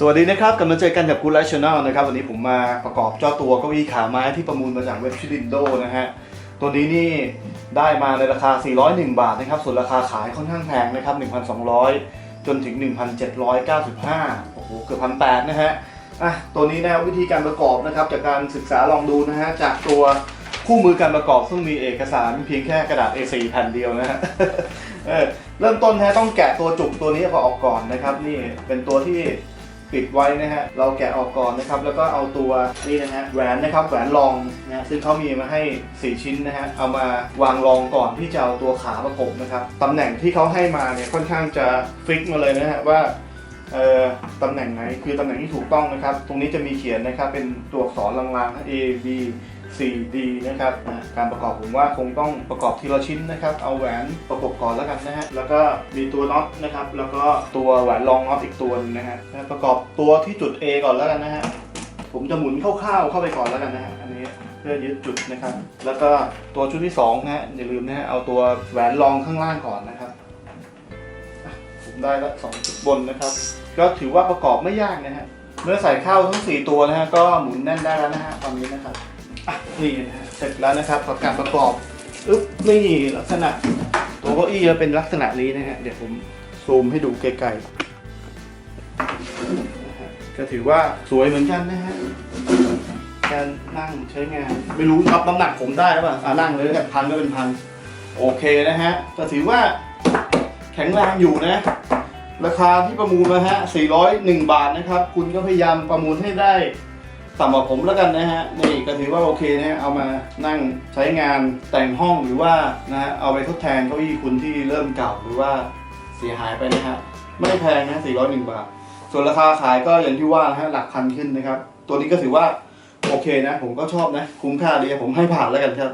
สวัสดีนะครับกลับมาเจอกันกับกูไลฟ์ชาแนลนะครับวันนี้ผมมาประกอบเจ้าตัวเก้าอี้ขาไม้ที่ประมูลมาจากเว็บชิลินโดนะฮะตัวนี้นี่ได้มาในราคา 401 บาทนะครับส่วนราคาขายค่อนข้างแพงนะครับ 1,200 จนถึง 1,795 โอ้โหเกือบพันแปดนะฮะอะตัวนี้นะวิธีการประกอบนะครับจากการศึกษาลองดูนะฮะจากตัวคู่มือการประกอบซึ่งมีเอกสารเพียงแค่กระดาษ A4 แผ่นเดียวนะฮะเออเริ่มต้นนะฮะต้องแกะตัวจุกตัวนี้ออกก่อนนะครับนี่เป็นตัวที่ ปิดไว้นะฮะ เราแกะออกก่อนนะครับ แล้วก็เอาตัวนี่นะฮะแหวนนะครับแหวนรองนะฮะซึ่งเขามีมาให้ 4 ชิ้นนะฮะ เอามาวางรองก่อนที่จะเอาตัวขาประกบนะครับตำแหน่งที่เขาให้มาเนี่ยค่อนข้างจะฟิกมาเลยนะฮะว่าเอ่อตำแหน่งไหนคือตำแหน่งที่ถูกต้องนะครับ ตรงนี้จะมีเขียนนะครับเป็นตัวอักษรลางๆ A B C D นะครับการประกอบผมว่าคงต้องประกอบทีละชิ้นนะครับ เอาแหวนประกบก่อนแล้วกันนะฮะ แล้วก็มีตัวน็อตนะครับ แล้วก็ตัวแหวนรองน็อตอีกตัวหนึงนะฮะ ประกอบตัวที่จุด A ก่อนแล้วกันนะฮะ ผมจะหมุนคร่าวๆเข้าไปก่อนแล้วกันนะฮะ อันนี้เพื่อยึดจุดนะครับ แล้วก็ตัวชุดที่สองนะฮะ อย่าลืมนะฮะ เอาตัวแหวนรองข้างล่างก่อนนะครับ ผมได้ละสองจุดบนนะครับ ก็ถือว่าประกอบไม่ยากนะฮะ เมื่อใส่เข้าทั้ง 4 ตัวนะฮะ ก็หมุนแน่นได้แล้วนะฮะ ตอนนี้นะครับ อะนี่นะฮะเสร็จแล้วนะครับกับการประกอบอึ๊บนี่ลักษณะตัวเก้าอี้จะเป็นลักษณะนี้นะฮะเดี๋ยวผมซูมให้ดูไกลๆนะฮะก็ถือว่าสวยเหมือนกันนะฮะการนั่งใช้งาน ไม่รู้รับน้ำหนักผมได้หรือเปล่าอ่านั่งเลยแล้วกันพันก็เป็นพันโอเคนะฮะก็ถือว่าแข็งแรงอยู่นะ ราคาที่ประมูลนะฮะ401 บาทนะครับ คุณก็พยายามประมูลให้ได้ ต่ำกว่าผมแล้วกันนะฮะนี่ก็ถือว่าโอเคนะเอามานั่งใช้งานแต่งห้องหรือว่านะฮะเอาไปทดแทนเก้าอี้คุณที่เริ่มเก่าหรือว่าเสียหายไปนะฮะไม่แพงนะ401 บาท ส่วนราคาขายก็อย่างที่ว่านะฮะหลักพันขึ้นนะครับ ตัวนี้ก็ถือว่าโอเคนะ ผมก็ชอบนะ คุ้มค่าดีผมให้ผ่านแล้วกันครับ